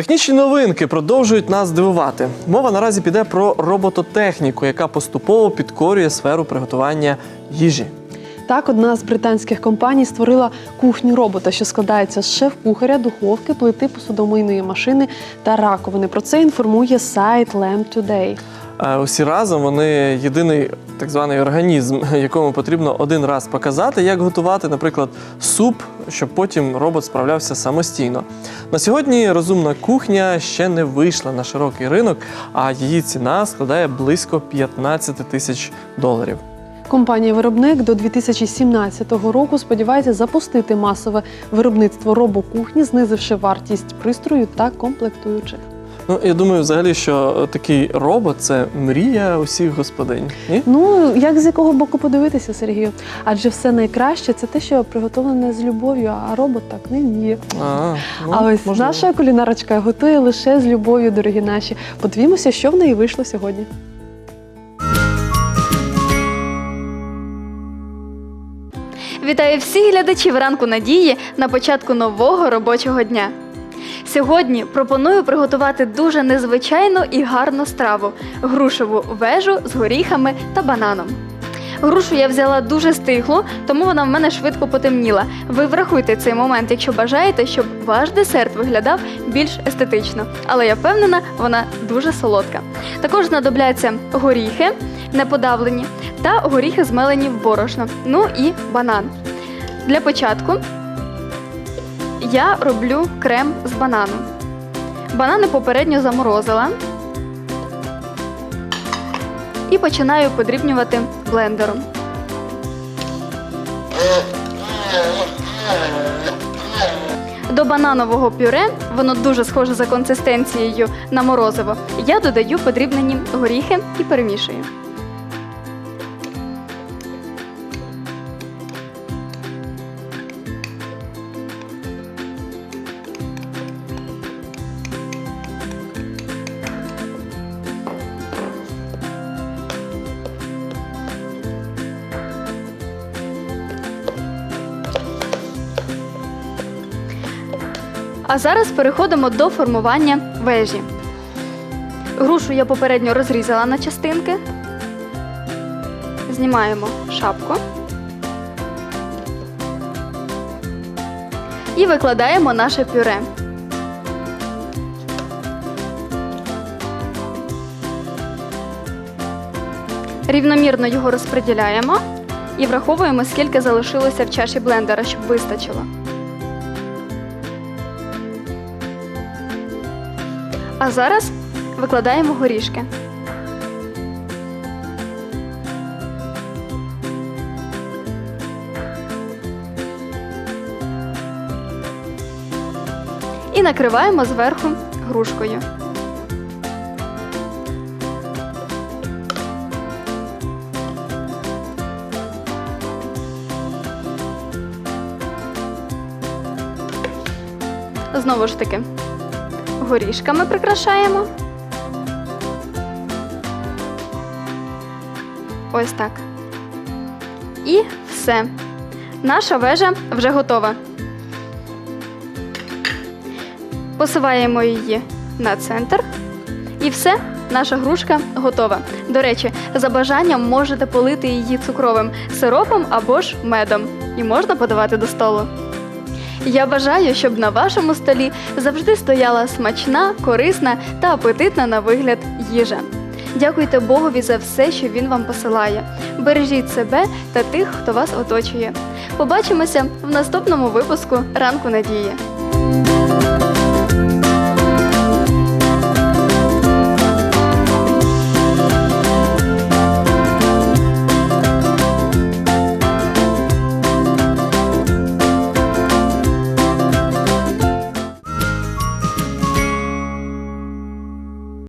Технічні новинки продовжують нас дивувати. Мова наразі піде про робототехніку, яка поступово підкорює сферу приготування їжі. Так, одна з британських компаній створила кухню робота, що складається з шеф-кухаря, духовки, плити посудомийної машини та раковини. Про це інформує сайт Lamb Today. Усі разом вони єдиний так званий організм, якому потрібно один раз показати, як готувати, наприклад, суп, щоб потім робот справлявся самостійно. На сьогодні розумна кухня ще не вийшла на широкий ринок, а її ціна складає близько 15 тисяч доларів. Компанія-виробник до 2017 року сподівається запустити масове виробництво робокухні, знизивши вартість пристрою та комплектуючих. Ну, я думаю, взагалі, що такий робот це мрія усіх господинь. Ні? Ну як з якого боку подивитися, Сергію? Адже все найкраще це те, що приготовлене з любов'ю, а робот так не вміє. А, ну, а ось можливо. наша кулінарочка готує лише з любов'ю, дорогі наші. Подивімося, що в неї вийшло сьогодні. Вітаю всіх глядачів ранку надії на початку нового робочого дня. Сьогодні пропоную приготувати дуже незвичайну і гарну страву грушеву вежу з горіхами та бананом. Грушу я взяла дуже стиглу, тому вона в мене швидко потемніла. Ви врахуйте цей момент, якщо бажаєте, щоб ваш десерт виглядав більш естетично. Але я впевнена, вона дуже солодка. Також знадобляться горіхи неподавлені та горіхи змелені в борошно. Ну і банан. Для початку я роблю крем з банану. Банани попередньо заморозила і починаю подрібнювати блендером. До бананового пюре, воно дуже схоже за консистенцією на морозиво. Я додаю подрібнені горіхи і перемішую. А зараз переходимо до формування вежі. Грушу я попередньо розрізала на частинки. Знімаємо шапку. І викладаємо наше пюре. Рівномірно його розподіляємо і враховуємо, скільки залишилося в чаші блендера, щоб вистачило. А зараз викладаємо горішки. І накриваємо зверху грушкою. Знову ж таки, горішками прикрашаємо. Ось так. І все. Наша вежа вже готова. Посуваємо її на центр. І все, наша грушка готова. До речі, за бажанням можете полити її цукровим сиропом або ж медом. І можна подавати до столу. Я бажаю, щоб на вашому столі завжди стояла смачна, корисна та апетитна на вигляд їжа. Дякуйте Богові за все, що він вам посилає. Бережіть себе та тих, хто вас оточує. Побачимося в наступному випуску ранку надії.